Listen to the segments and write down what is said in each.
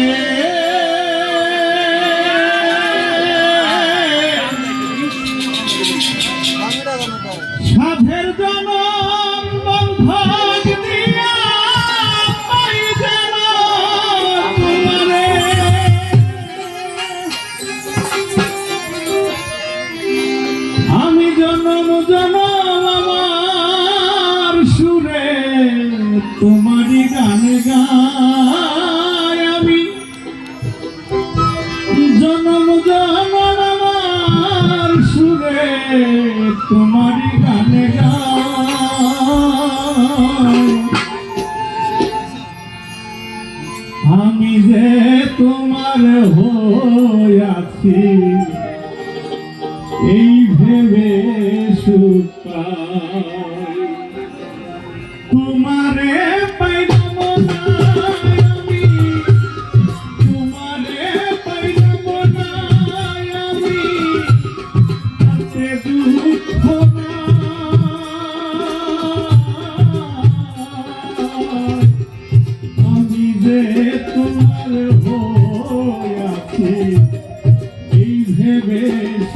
Yeah. আমি যে তোমার হইয়াছি এই ভেবে সুপা তোমারে পাইলাম না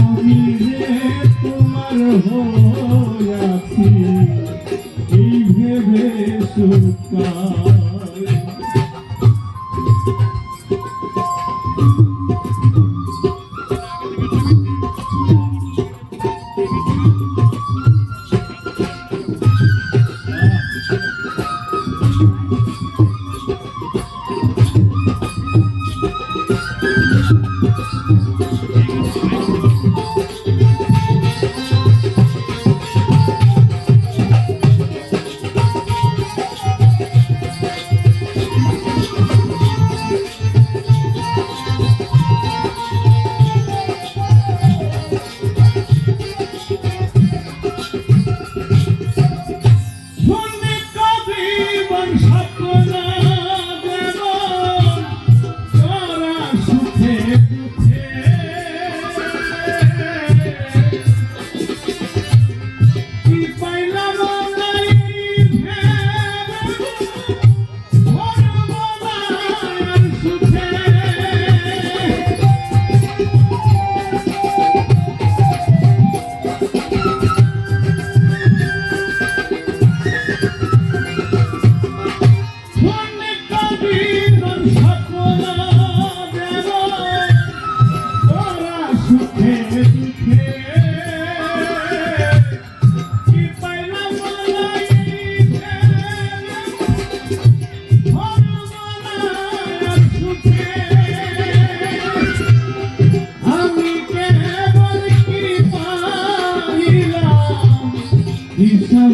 আমি যে তোমার হয়াছি এই ভেবে সুপার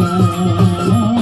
না